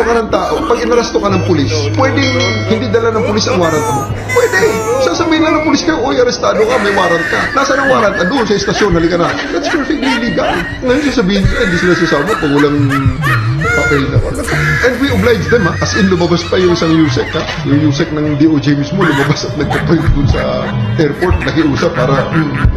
inaresto ka ng tao, pag inaresto ka ng pulis, pwedeng hindi dala ng pulis ang warrant mo. Pwede. Sasabihin lang ng pulis kayo, oy, arestado ka, may warrant ka. Nasaan ang warrant? Ah, doon sa estasyon, halika na. That's perfectly legal. Ngayon sasabihin, eh, hindi sila sasama pag walang papel na warrant. And we oblige them, ha. As in, lumabas pa yung isang USEC, ha. Yung USEC ng DOJ mismo, lumabas at nagpapalit dun sa airport, nakiusap para, hmm.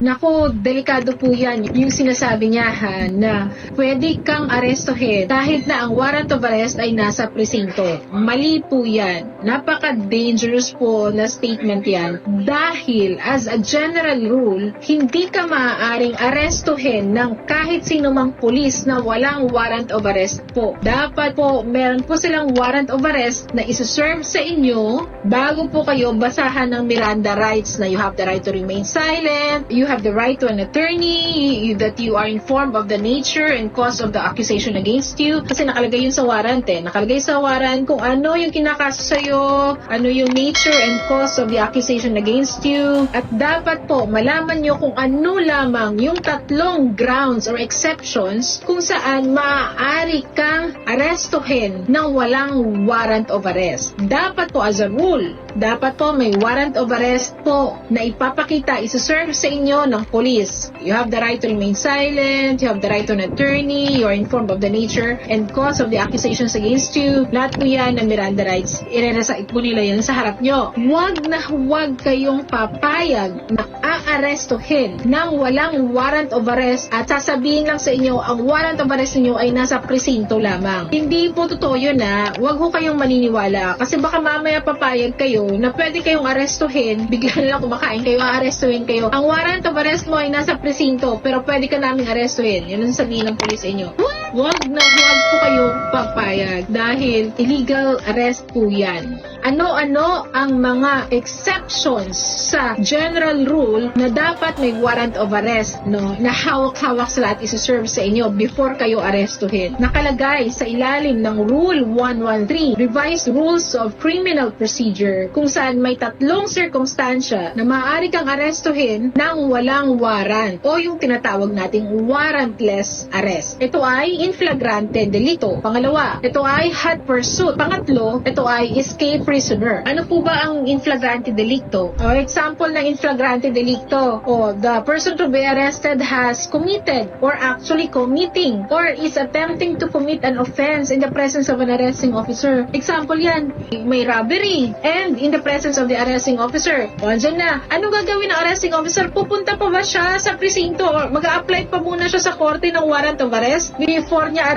Nako, delikado po yan. Yung sinasabi niya ha, na pwede kang arestuhin kahit na ang warrant of arrest ay nasa presinto. Mali po yan. Napaka-dangerous po na statement yan. Dahil as a general rule, hindi ka maaaring arestuhin ng kahit sino mang pulis na walang warrant of arrest po. Dapat po, meron po silang warrant of arrest na isuserve sa inyo bago po kayo basahan ng Miranda rights na you have the right to remain silent, you have the right to an attorney, you- that you are informed of the nature and cause of the accusation against you. Kasi nakalagay yun sa warrant eh. Nakalagay sa warrant kung ano yung kinakaso sa'yo, ano yung nature and cause of the accusation against you. At dapat po malaman nyo kung ano lamang yung tatlong grounds or exceptions kung saan maaari kang arestuhin ng walang warrant of arrest. Dapat po as a rule, dapat po may warrant of arrest po na ipapakita, isuserve sa inyo ng police. You have the right to remain silent, you have the right to an attorney, you are informed of the nature and cause of the accusations against you. Lahat po yan ng Miranda rights. Ireresait po nila yan sa harap nyo. Huwag na huwag kayong papayag na aarestuhin ng walang warrant of arrest at sasabihin lang sa inyo ang warrant of arrest niyo ay nasa presinto lamang. Hindi po totoo yun na huwag ho kayong maniniwala kasi baka mamaya papayag kayo na pwede kayong arestuhin, bigla na lang kumakain kayo, aarestuhin kayo. Ang warrant of arrest mo ay nasa presinto pero pwede ka naming arestuhin. Yun ang sabihin ng pulis inyo. Huwag na huwag po kayong papayag dahil illegal arrest po yan. Ano-ano ang mga exceptions sa general rule na dapat may warrant of arrest, no? Na hawak-hawak sa lahat isi-serve sa inyo before kayo arestuhin. Nakalagay sa ilalim ng Rule 113, Revised Rules of Criminal Procedure, kung saan may tatlong sirkumstansya na maaari kang arestuhin ng walang warrant o yung tinatawag nating warrantless arrest. Ito ay in flagrante delito. Pangalawa, ito ay hot pursuit. Pangatlo, ito ay escape prisoner. Ano po ba ang in flagrante delicto? O example ng in flagrante delicto, o the person to be arrested has committed or actually committing or is attempting to commit an offense in the presence of an arresting officer. Example yan, may robbery and in the presence of the arresting officer. O andyan na, anong gagawin ng arresting officer? Pupunta pa ba siya sa presinto mag-a-apply pa muna siya sa korte ng warrant of arrest before niya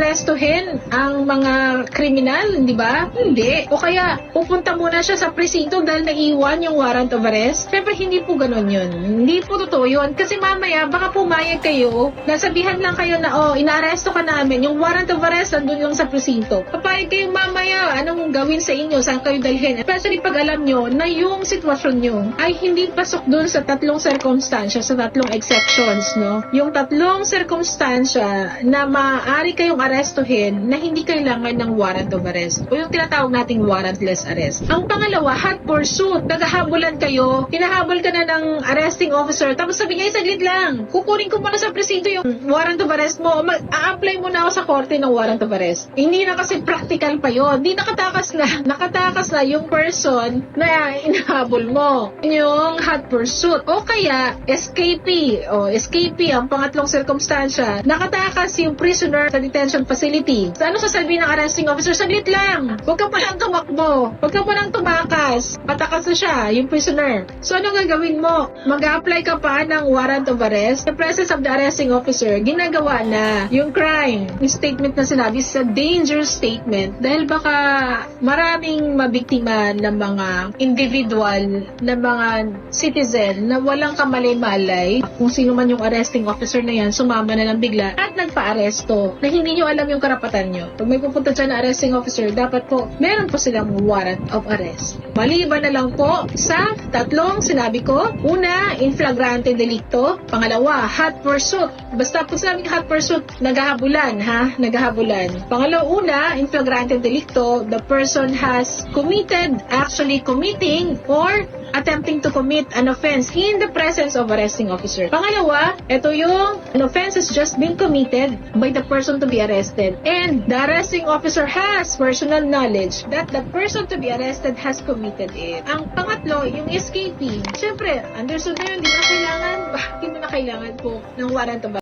arestuhin ang mga kriminal, di ba? Hindi. O kaya, pupunta muna siya sa presinto dahil naiwan yung warrant of arrest? Siyempre, hindi po ganun yun. Hindi po totoo yun. Kasi mamaya, baka pumayag kayo, nasabihan lang kayo na, oh, inaaresto ka namin, yung warrant of arrest nandun lang sa presinto. Papayag kayo mamaya, anong gawin sa inyo, saan kayo dalhin. Especially pag alam nyo na yung sitwasyon nyo ay hindi pasok dun sa tatlong circumstansya, sa tatlong exceptions, no? Yung tatlong circumstansya na maaari kayong arestuhin na hindi kailangan ng warrant of arrest o yung tinatawag nating warrantless arrest. Ang pangalawa, hot pursuit. Naghahabulan kayo, hinahabol ka na ng arresting officer, tapos sabi niya, "Eh, saglit lang, kukunin ko muna sa presinto yung warrant of arrest mo, mag-a-apply muna ako sa korte ng warrant of arrest. Hindi na kasi practical pa yon. Hindi nakatakas na, nakatakas na yung person na inahabol mo. Yung hot pursuit. O kaya, escapee. O, escapee, ang pangatlong circumstansya. Nakatakas yung prisoner sa detention facility. Sa ano sasabihin ng arresting officer? Saglit lang. Huwag ka palang tumakbo. Huwag ka palang tumakas. Patakas na siya, yung prisoner. So, ano gagawin mo? Mag-apply ka pa ng warrant of arrest. The presence of the arresting officer, ginagawa na yung crime. Yung statement na sinabi is a dangerous statement dahil baka maraming mabiktima ng mga individual, na mga citizen na walang kamalay-malay. Kung sino man yung arresting officer na yan, sumama na lang bigla at nagpa-aresto na hindi nyo alam yung karapatan nyo. Pag may pupunta dyan na arresting officer, dapat po meron po silang warrant of arrest. Maliban na lang po sa tatlong sinabi ko. Una, in flagrante delicto. Pangalawa, hot pursuit. Basta pag sinabing hot pursuit, naghahabulan, ha? Naghahabulan. Pangalawa, una, in flagrante delicto, the person has committed, actually committing, or attempting to commit an offense in the presence of arresting officer. Pangalawa, ito yung an offense has just been committed by the person to be arrested. And the arresting officer has personal knowledge that the person to be arrested has committed it. Ang pangatlo, yung escaping. Siyempre, understood na yun, di na kailangan, hindi na kailangan po ng warrant of